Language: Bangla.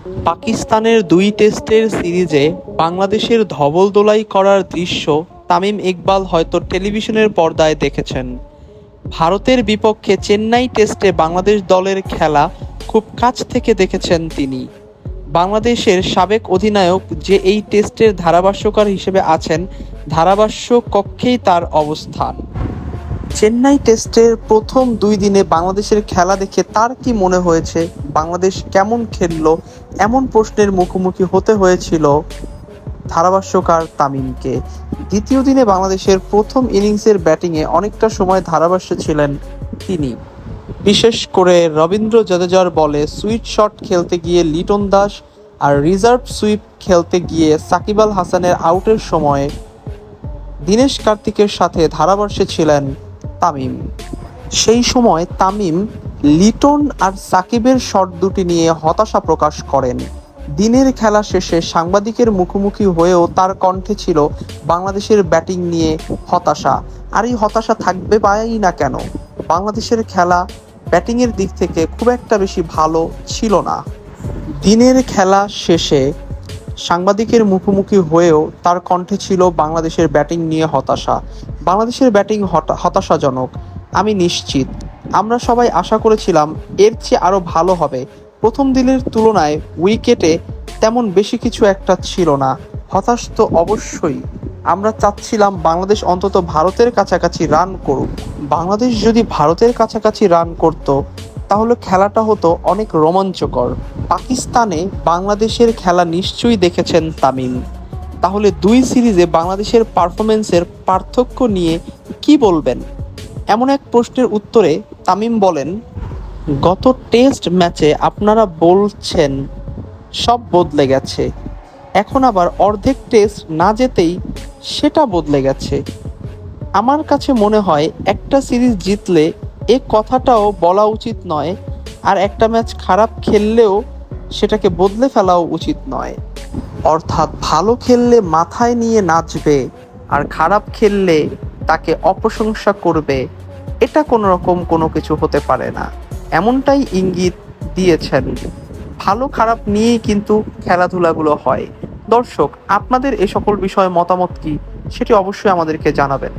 পাকিস্তানের দুই টেস্টের সিরিজে বাংলাদেশের ধবল দোলাই করার দৃশ্য তামিম ইকবাল হয়তো টেলিভিশনের পর্দায় দেখেছেন। ভারতের বিপক্ষে চেন্নাই টেস্টে বাংলাদেশ দলের খেলা খুব কাছ থেকে দেখেছেন তিনি। বাংলাদেশের সাবেক অধিনায়ক যে এই টেস্টের ধারাভাষ্যকার হিসেবে আছেন, ধারাভাষ্য কক্ষেই তার অবস্থান। চেন্নাই টেস্টের প্রথম দুই দিনে বাংলাদেশের খেলা দেখে তার কি মনে হয়েছে? বাংলাদেশ কেমন খেললো? এমন প্রশ্নের মুখোমুখি হতে হয়েছিল ধারাভাষ্যকার তামিমকে। দ্বিতীয় দিনে বাংলাদেশের প্রথম ইনিংসের ব্যাটিংয়ে অনেকটা সময় ধারাভাষ্য ছিলেন তিনি। বিশেষ করে রবীন্দ্র জাদেজার বলে সুইট শট খেলতে গিয়ে লিটন দাস আর রিজার্ভ সুইপ খেলতে গিয়ে সাকিব আল হাসানের আউটের সময় দীনেশ কার্তিকের সাথে ধারাভাষ্যে ছিলেন তামিম। সেই সময় তামিম লিটন আর সাকিবের শট দুটি নিয়ে হতাশা প্রকাশ করেন। দিনের খেলা শেষে সাংবাদিকের মুখোমুখি হয়েও তার কণ্ঠে ছিল বাংলাদেশের ব্যাটিং নিয়ে হতাশা। আর এই হতাশা থাকবে পাই না কেন? বাংলাদেশের খেলা ব্যাটিংয়ের দিক থেকে খুব একটা বেশি ভালো ছিল না। দিনের খেলা শেষে সাংবাদিকের মুখোমুখি হয়েও তার কণ্ঠে ছিল বাংলাদেশের ব্যাটিং নিয়ে হতাশা। বাংলাদেশের ব্যাটিং হতা- হতাশাজনক। আমি নিশ্চিত। আমরা সবাই আশা করেছিলাম এর চেয়ে আরও ভালো হবে। প্রথম দিনের তুলনায় উইকেটে তেমন বেশি কিছু একটা ছিল না। হতাশ তো অবশ্যই। আমরা চাচ্ছিলাম বাংলাদেশ অন্তত ভারতের কাছাকাছি রান করুক। বাংলাদেশ যদি ভারতের কাছাকাছি রান করত তাহলে খেলাটা হতো অনেক রোমাঞ্চকর। পাকিস্তানে বাংলাদেশের খেলা নিশ্চয়ই দেখেছেন তামিম। তাহলে দুই সিরিজে বাংলাদেশের পারফরমেন্সের পার্থক্য নিয়ে কি বলবেন? এমন এক প্রশ্নের উত্তরে তামিম বলেন, গত টেস্ট ম্যাচে আপনারা বলছেন সব বদলে গেছে। এখন আবার অর্ধেক টেস্ট না যেতেই সেটা বদলে গেছে। আমার কাছে মনে হয় একটা সিরিজ জিতলে এ কথাটাও বলা উচিত নয়, আর একটা ম্যাচ খারাপ খেললেও সেটাকে বদলে ফেলাও উচিত নয়। অর্থাৎ ভালো খেললে মাথায় নিয়ে নাচবে, আর খারাপ খেললে তাকে অপ্রশংসা করবে, এটা কোনো রকম কোনো কিছু হতে পারে না। এমনটাই ইঙ্গিত দিয়েছেন। ভালো খারাপ নিয়েই কিন্তু খেলাধুলাগুলো হয়। দর্শক, আপনাদের এ সকল বিষয়ে মতামত কি? সেটি অবশ্যই আমাদেরকে জানাবেন।